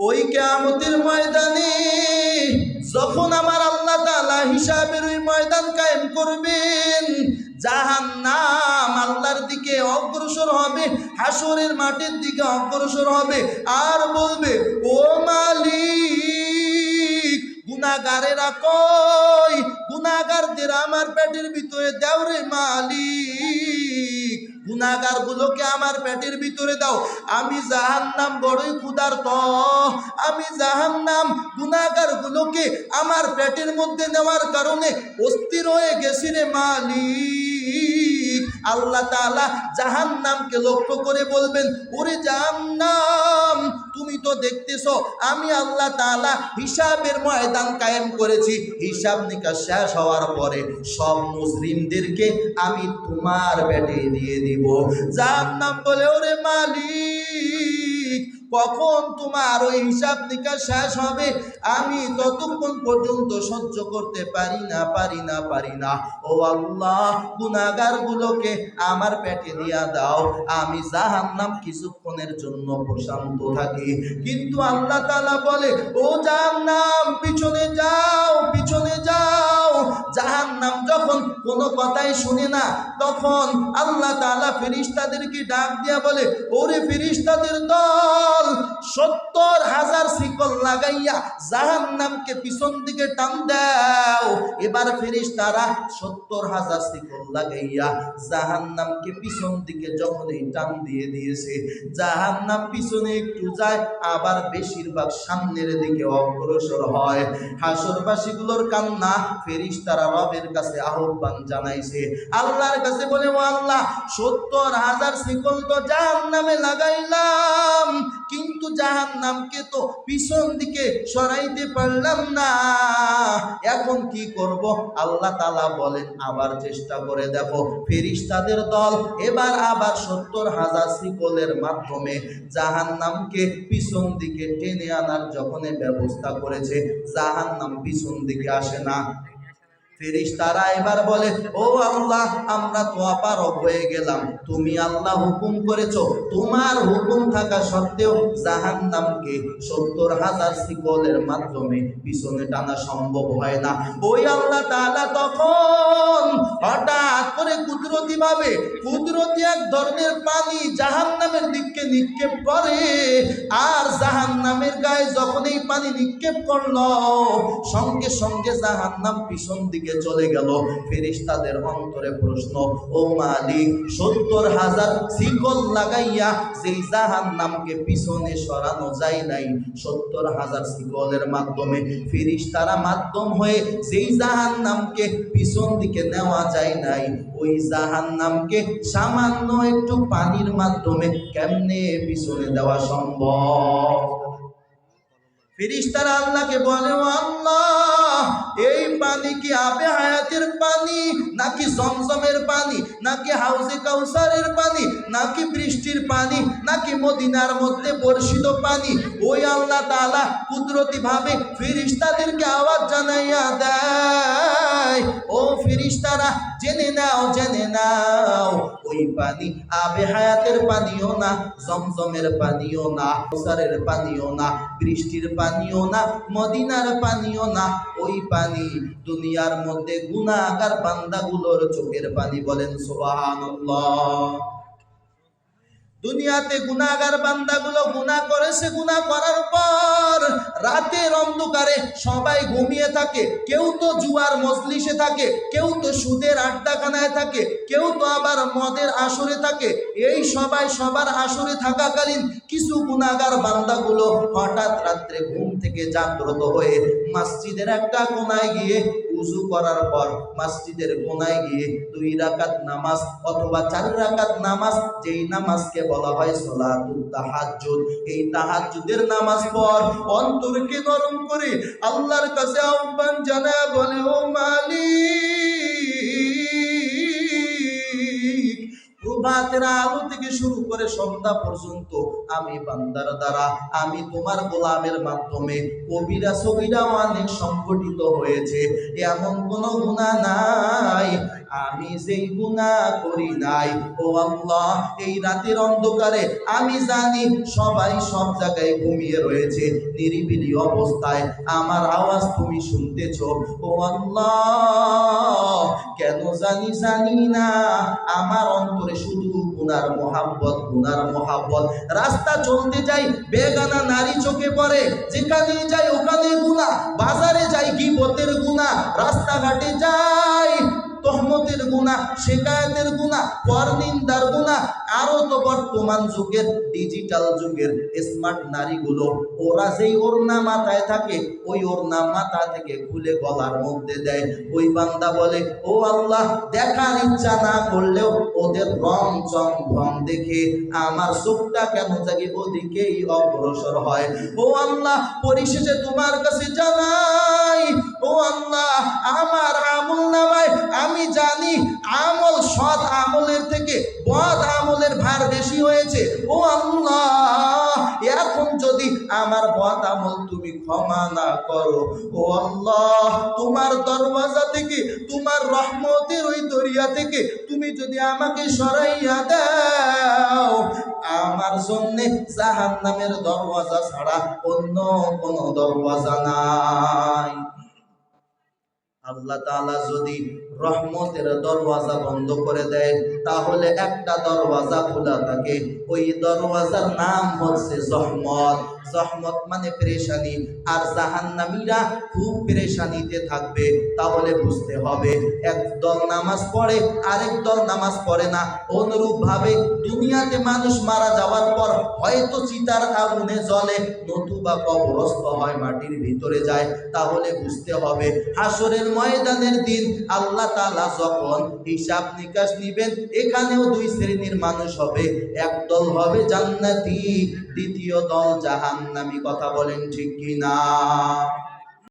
ওই কেয়ামতের ময়দানে যখন আমার আল্লাহ তালা হিসাবের ওই ময়দান কায়েম করবেন, জাহান্নাম আল্লাহর দিকে অগ্রসর হবে হাসরের মাটির দিকে অগ্রসর হবে। আর বলবে, ও মালিক গুনাগারেরা কই? গুনাগারদের আমার পেটের ভিতরে দেওরে মালিক। গুনাগার গুলোকে আমার পেটের ভিতরে দাও। আমি জাহান্নাম বড়ই ক্ষুধার্ত। আমি জাহান্নাম গুণাগার গুলোকে আমার পেটের মধ্যে নেওয়ার কারণে অস্থির হয়ে গেছি রে মালিক। আল্লাহ তালা জাহান নামকে লক্ষ্য করে বলবেন, ওরে জাহান্নাম, তুমি তো দেখতেছ, আমি আল্লাহ তালা হিসাবের ময়দান কায়েম করেছি। হিসাব নিকাশ শেষ হওয়ার পরে সব মুসলিমদেরকে আমি তোমার ব্যাটে দিয়ে দিব। জাহান্নাম বলে, ওরে মালিক কখন তোমার ওই হিসাব নিকাশ শেষ হবে? আমি ততক্ষণ পর্যন্ত সহ্য করতে পারি না পারি না পারি না। ও আল্লাহ গুনাগার গুলোকে আমার পেটে দিয়া দাও। আমি জাহান্নাম কিছুক্ষণের জন্য প্রশান্ত থাকি। কিন্তু আল্লাহ তালা বলে, ও জাহান্নাম, পিছনে যাও পিছনে যাও। জাহান্নাম যখন কোনো কথাই শুনে না, তখন আল্লাহ তাআলা ফেরিস্তাদেরকে ডাক দিয়া বলে, ওরে ফেরিস্তাদের দল, সত্তর হাজার শিকল লাগাইয়া জাহান্নামকে পিছন দিকে টান দাও। এবার ফেরিস্তারা সত্তর হাজার শিকল লাগাইয়া জাহান্নামকে পিছন দিকে যখন এই টান দিয়ে দিয়েছে, জাহান্নাম পিছনে একটু যায়, আবার বেশিরভাগ সামনের দিকে অগ্রসর হয়। হাসরবাসীগুলোর কান্না ফেরিস্তারা রবের কাছে আহ্বান জানাইছে। আল্লাহর কাছে বলে, ও আল্লাহ, সত্তর হাজার শিকল তো জাহান্নামে লাগাইলাম, কিন্তু জাহান্নামকে তো পিছন দিকে সরাইতে পারলাম না। এখন কি করব? আল্লাহ তালা বলেন, আবার চেষ্টা করে দেখো, ফেরিস্তাদের দল এবার আবার সত্তর হাজার শিকলের মাধ্যমে জাহান্নামকে পিছন দিকে টেনে আনার যখন ব্যবস্থা করেছে, জাহান্নাম পিছন দিকে আসে না। ফেরিস্তারা এবার বলে, ও আল্লাহ, আমরা তো হয়ে গেলাম। তুমি আল্লাহ হুকুম করেছ। তোমার হুকুম থাকা সত্ত্বেও সত্তর হাজার শিকলের মাধ্যমে পিছনে টানা সম্ভব হয় না। ওই আল্লাহ তাআলা তখন হঠাৎ করে কুদরতি ভাবে কুদরতি এক ধরনের পানি জাহান্নামের দিকে নিক্ষেপ করে। আর জাহান্নামের গায়ে যখন এই পানি নিক্ষেপ করল, সঙ্গে সঙ্গে জাহান্নাম পিছন দিকে চলে গেল। ফেরিস্তাদের অন্তরে প্রশ্ন, ও মালিক, সত্তর হাজার শিকল লাগাইয়া যেই জাহান্নামকে পিছনে সরানো যায় নাই, সত্তর হাজার শিকলের মাধ্যমে ফেরিস্তারা মাধ্যম হয়ে যেই জাহান্নামকে পিছন দিকে নেওয়া যায় নাই, ওই জাহান্নামকে সামান্য একটু পানির মাধ্যমে কেমনে পিছনে দেওয়া সম্ভব? ফিরিস্তারা আল্লাহকে বলে আল্লাহ কি আবে হায়াতের পানি? নাকি জমজমের পানি? নাকি হাউজে কাউসারের পানি? নাকি বৃষ্টির পানি? নাকি মদিনার মধ্যে বর্ষিত পানি? ওই আল্লাহ তালা কুদরতিভাবে ফিরিস্তাদেরকে আওয়াজ জানাইয়া দেয়। ও ফিরিস্তারা জেনে নাও জেনে নাও, ওই পানি আবে হায়াতের পানিও না, জমজমের পানিও না ওসারের পানিও না, বৃষ্টির পানিও না, মদিনার পানিও না, ওই পানি দুনিয়ার মধ্যে গুণাগার বান্দাগুলোর চোখের পানি বলেন সুবহানাল্লাহ। দুনিয়াতে গুনাহগার বান্দাগুলো গুনাহ করেছে, গুনাহ করার পর রাতের অন্ধকারে সবাই ঘুমিয়ে থাকে। কেউ তো জুয়ার মজলিসে থাকে, কেউ তো সুদের আড্ডাখানায় থাকে, কেউ তো আবার মদের আসরে থাকে। এই সবাই সবার আসরে থাকাকালীন কিছু গুনাহগার বান্দাগুলো হঠাৎ রাত্রে ঘুম থেকে জাগ্রত হয়ে মসজিদের একটা কোনায় গিয়ে উজু করার পর মসজিদের কোনায় গিয়ে দুই রাকাত নামাজ অথবা চার রাকাত নামাজ, যেই নামাজকে বলা হয় সলাতুল তাহাজ্জুদ। এই তাহাজ্জুদের নামাজ পর অন্তরকে নরম করে আল্লাহর কাছে আহ্বান জানায়, বলে, ও মালিক প্রভাতের আলো থেকে শুরু করে সন্ধ্যা পর্যন্ত আমি বান্দার দ্বারা, আমি তোমার গোলামের মাধ্যমে কবিরা সবিরা অনেক সংগঠিত হয়েছে। এমন কোনো গুণা আমি যেই গুণা করি নাই, ও আল্লাহ, এই রাতের অন্ধকারে আমি জানি সবাই সব জায়গায় ঘুমিয়ে রয়েছে, নিরিবিলি অবস্থায়। আমার আওয়াজ তুমি শুনতেছ? ও আল্লাহ, কেন জানি জানি না। আমার অন্তরে শুধু গুনার মোহাব্বত গুনার মোহাব্বত। রাস্তা চলতে যাই, বেগানা নারী চোখে পড়ে। যেখানে যাই, ওখানে গুণা বাজারে যাই, গিবতের গুণা রাস্তাঘাটে যাই তহমতের গুণা শেখায়তের গুণা পরনিন্দার গুণা আরও তো বর্তমান যুগের ডিজিটাল যুগের স্মার্ট নারীগুলো। ওরা যেই ওড়না মাথায় থাকে, ওই ওড়না মাথা থেকে খুলে গলার মধ্যে দেয়। ওই বান্দা বলে, ও আল্লাহ, দেখার ইচ্ছা না করলেও ওদের রং চং ভং দেখে আমার চোখটা কেন জাগে ওদিকেই অগ্রসর হয়। ও আল্লাহ, পরিশেষে তোমার কাছে জানাই ও আল্লাহ, আমার আমল নামায় আমি জানি আমল সৎ আমলের থেকে বদ আমলের ভার বেশি হয়েছে। ও আল্লাহ, এখন যদি আমার বদ আমল তুমি ক্ষমা না করো, ও আল্লাহ, তোমার দরওয়াজা থেকে, তোমার রহমতের ওই দরিয়া থেকে তুমি যদি আমাকে সরাইয়া আমার জন্যে জাহান নামের দরওয়াজা ছাড়া অন্য কোনো দরওয়াজা নাই। আল্লাহ তাআলা যদি রহমতের দরওয়াজা বন্ধ করে দেয় তাহলে একটা দরওয়াজা খোলা থাকে। ওই দরওয়াজার নাম হচ্ছে জহমত। জহমত মানে পেরেশানি। আর জাহান্নামীরা খুব পেরেশানিতে থাকবে, তাহলে বুঝতে হবে, এক দল নামাজ পড়ে, আরেক দল নামাজ পড়ে না। অনুরূপ ভাবে দুনিয়াতে মানুষ মারা যাওয়ার পর হয়তো চিতার আগুনে জ্বলে, নতুবা কবরস্থ হয়, মাটির ভিতরে যায়, তাহলে বুঝতে হবে, হাসরের ময়দানের দিন আল্লাহ তালা যখন হিসাব নিকাশ নিবেন, এখানেও দুই শ্রেণির মানুষ হবে। এক দল হবে জান্নাতি, দ্বিতীয় দল জাহান্নামি। কথা বলেন ঠিক কি না